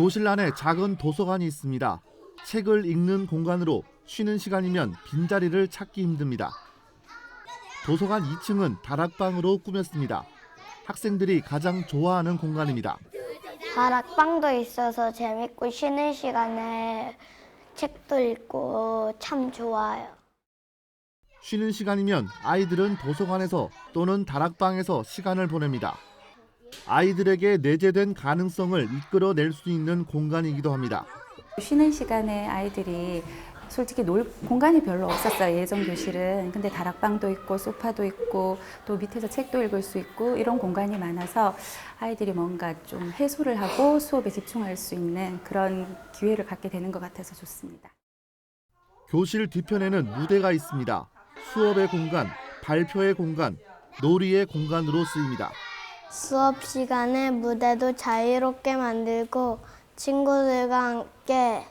교실 안에 작은 도서관이 있습니다. 책을 읽는 공간으로 쉬는 시간이면 빈자리를 찾기 힘듭니다. 도서관 2층은 다락방으로 꾸몄습니다. 학생들이 가장 좋아하는 공간입니다. 다락방도 있어서 재밌고 쉬는 시간에 책도 읽고 참 좋아요. 쉬는 시간이면 아이들은 도서관에서 또는 다락방에서 시간을 보냅니다. 아이들에게 내재된 가능성을 이끌어낼 수 있는 공간이기도 합니다. 쉬는 시간에 아이들이 솔직히 놀 공간이 별로 없었어요 예전 교실은 근데 다락방도 있고 소파도 있고 또 밑에서 책도 읽을 수 있고 이런 공간이 많아서 아이들이 뭔가 좀 해소를 하고 수업에 집중할 수 있는 그런 기회를 갖게 되는 것 같아서 좋습니다. 교실 뒤편에는 무대가 있습니다. 수업의 공간, 발표의 공간, 놀이의 공간으로 쓰입니다. 수업 시간에 무대도 자유롭게 만들고 친구들과 함께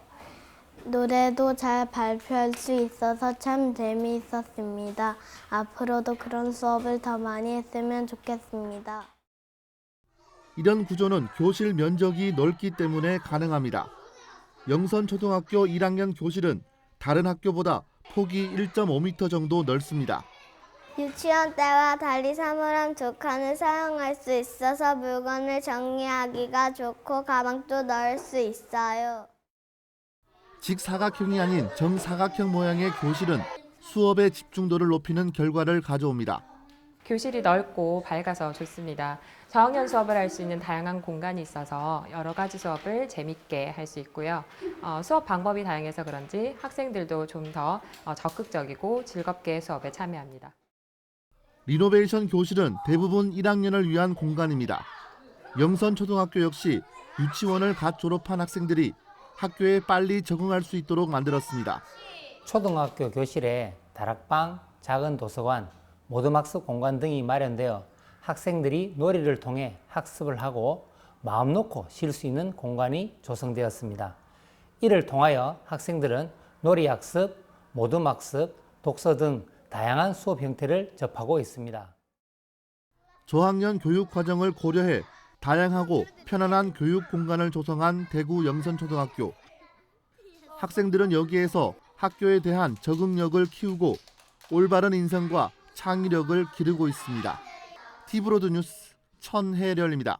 노래도 잘 발표할 수 있어서 참 재미있었습니다. 앞으로도 그런 수업을 더 많이 했으면 좋겠습니다. 이런 구조는 교실 면적이 넓기 때문에 가능합니다. 영선초등학교 1학년 교실은 다른 학교보다 폭이 1.5m 정도 넓습니다. 유치원 때와 달리 사물함 두 칸을 사용할 수 있어서 물건을 정리하기가 좋고 가방도 넣을 수 있어요. 직사각형이 아닌 정사각형 모양의 교실은 수업의 집중도를 높이는 결과를 가져옵니다. 교실이 넓고 밝아서 좋습니다. 저학년 수업을 할 수 있는 다양한 공간이 있어서 여러 가지 수업을 재밌게 할 수 있고요. 어, 수업 방법이 다양해서 그런지 학생들도 좀더 어, 적극적이고 즐겁게 수업에 참여합니다. 리노베이션 교실은 대부분 1학년을 위한 공간입니다. 영선초등학교 역시 유치원을 갓 졸업한 학생들이 학교에 빨리 적응할 수 있도록 만들었습니다. 초등학교 교실에 다락방, 작은 도서관, 모드학습 공간 등이 마련되어 학생들이 놀이를 통해 학습을 하고 마음 놓고 쉴 수 있는 공간이 조성되었습니다. 이를 통하여 학생들은 놀이학습, 모드학습, 독서 등 다양한 수업 형태를 접하고 있습니다. 저학년 교육 과정을 고려해 다양하고 편안한 교육 공간을 조성한 대구 영선초등학교. 학생들은 여기에서 학교에 대한 적응력을 키우고 올바른 인성과 창의력을 기르고 있습니다. 티브로드 뉴스 천혜련입니다.